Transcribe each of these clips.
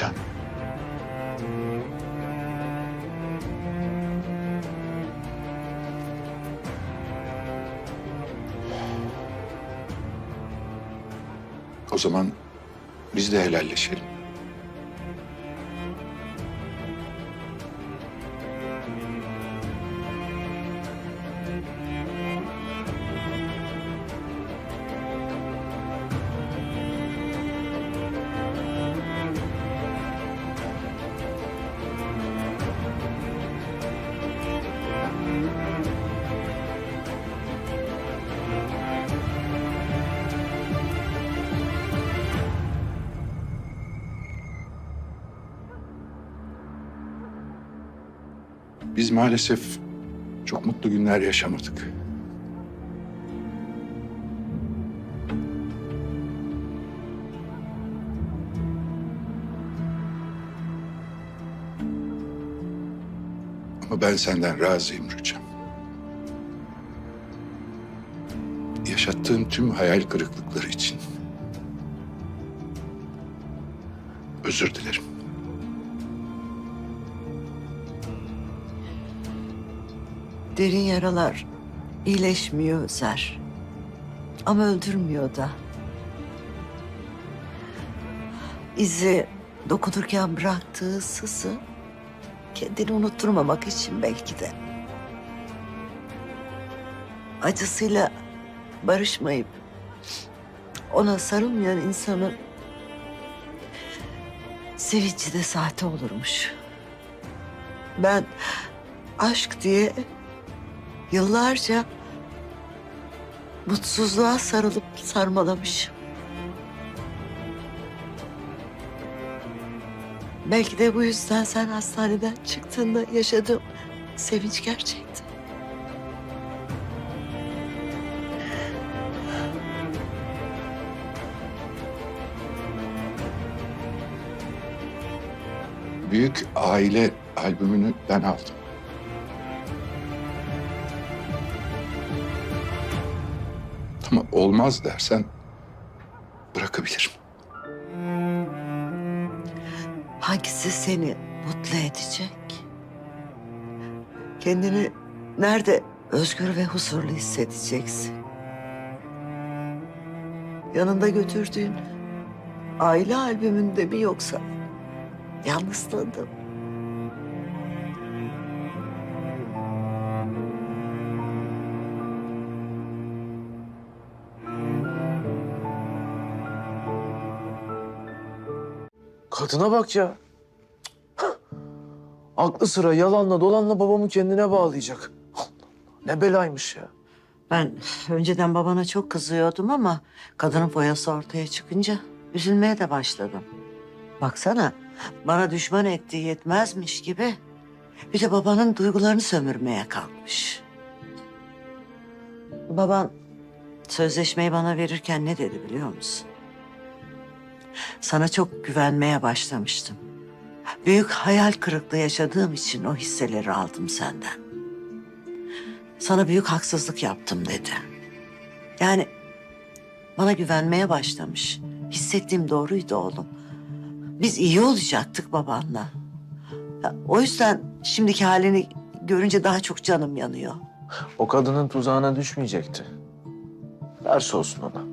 Rüçhan. O zaman biz de helalleşelim. Biz maalesef çok mutlu günler yaşamadık. Ama ben senden razıyım Rüçhan. Yaşattığım tüm hayal kırıklıkları için özür dilerim. Derin yaralar iyileşmiyor Özer. Ama öldürmüyor da. İzi dokunurken bıraktığı sızı kendini unutturmamak için belki de. Acısıyla barışmayıp ona sarılmayan insanın sevinci de sahte olurmuş. Ben aşk diye yıllarca mutsuzluğa sarılıp sarmalamışım. Belki de bu yüzden sen hastaneden çıktığında yaşadığım sevinç gerçekti. Büyük aile albümünü ben aldım. Ama olmaz dersen bırakabilirim. Hangisi seni mutlu edecek? Kendini nerede özgür ve huzurlu hissedeceksin? Yanında götürdüğün aile albümünde mi yoksa yalnızlığında mı? Kadına bak ya. Aklı sıra yalanla dolanla babamı kendine bağlayacak. Ne belaymış ya. Ben önceden babana çok kızıyordum ama kadının boyası ortaya çıkınca üzülmeye de başladım. Baksana bana düşman ettiği yetmezmiş gibi bir de babanın duygularını sömürmeye kalkmış. Baban sözleşmeyi bana verirken ne dedi biliyor musun? Sana çok güvenmeye başlamıştım. Büyük hayal kırıklığı yaşadığım için o hisseleri aldım senden. Sana büyük haksızlık yaptım dedi. Yani bana güvenmeye başlamış. Hissettiğim doğruydu oğlum. Biz iyi olacaktık babanla. O yüzden şimdiki halini görünce daha çok canım yanıyor. O kadının tuzağına düşmeyecekti. Ders olsun ona.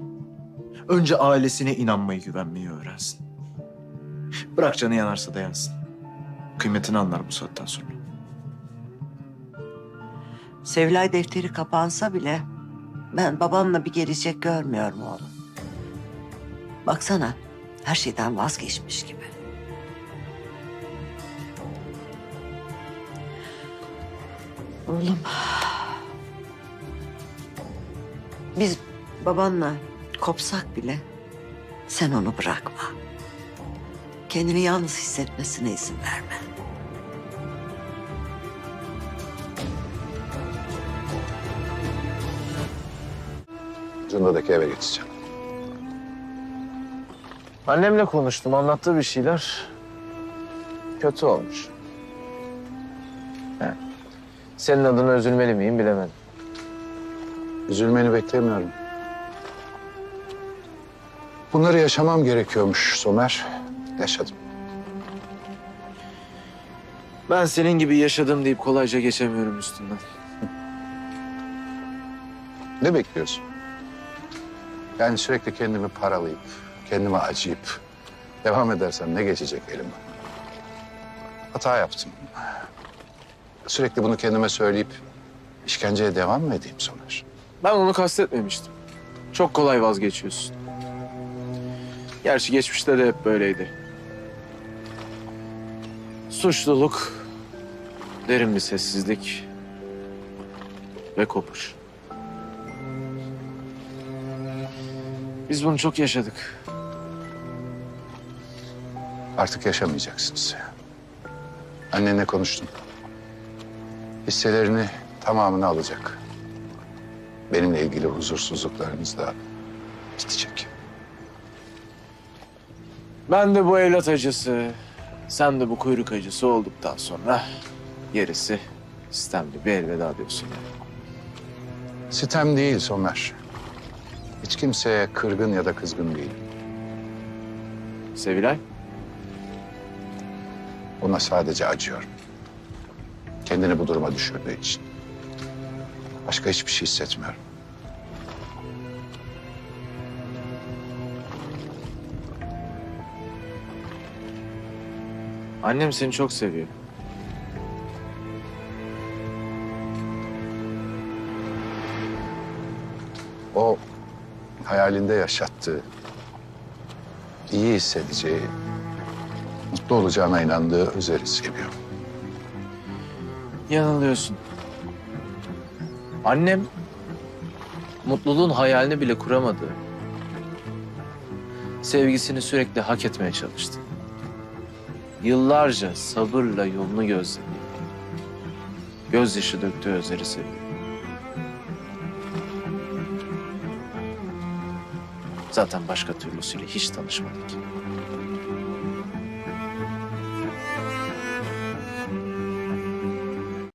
Önce ailesine inanmayı, güvenmeyi öğrensin. Bırak canı yanarsa da yansın. Kıymetini anlar bu saatten sonra. Sevilay defteri kapansa bile ben babamla bir gelecek görmüyorum oğlum. Baksana her şeyden vazgeçmiş gibi. Oğlum. Biz babanla kopsak bile sen onu bırakma. Kendini yalnız hissetmesine izin verme. Cunda'daki eve geçeceğim. Annemle konuştum, anlattığı bir şeyler kötü olmuş. He. Senin adına üzülmeli miyim bilemedim. Üzülmeni beklemiyorum. Bunları yaşamam gerekiyormuş Somer. Yaşadım. Ben senin gibi yaşadım deyip kolayca geçemiyorum üstünden. Ne bekliyorsun? Yani sürekli kendimi paralayıp, kendime acıyıp devam edersem ne geçecek elime? Hata yaptım. Sürekli bunu kendime söyleyip işkenceye devam mı edeyim Soner? Ben onu kastetmemiştim. Çok kolay vazgeçiyorsun. Gerçi geçmişte de hep böyleydi. Suçluluk, derin bir sessizlik ve kopuş. Biz bunu çok yaşadık. Artık yaşamayacaksınız. Annenle konuştum. Hisselerini tamamını alacak. Benimle ilgili huzursuzluklarınız da bitecek. Ben de bu evlat acısı, sen de bu kuyruk acısı olduktan sonra gerisi sistemli bir elveda diyorsun. yani. Sitem değil Somer. Hiç kimseye kırgın ya da kızgın değilim. Sevilay, Ona sadece acıyorum. Kendini bu duruma düşürdüğü için. Başka hiçbir şey hissetmiyorum. Annem seni çok seviyor. O hayalinde yaşattığı, iyi hissedeceği, mutlu olacağına inandığı Özer'i seviyor. Yanılıyorsun. Annem mutluluğun hayalini bile kuramadı. Sevgisini sürekli hak etmeye çalıştı. Yıllarca sabırla yolunu gözledi. Gözyaşı döktü Özer'i seviyor. Zaten başka türlüsüyle hiç tanışmadık.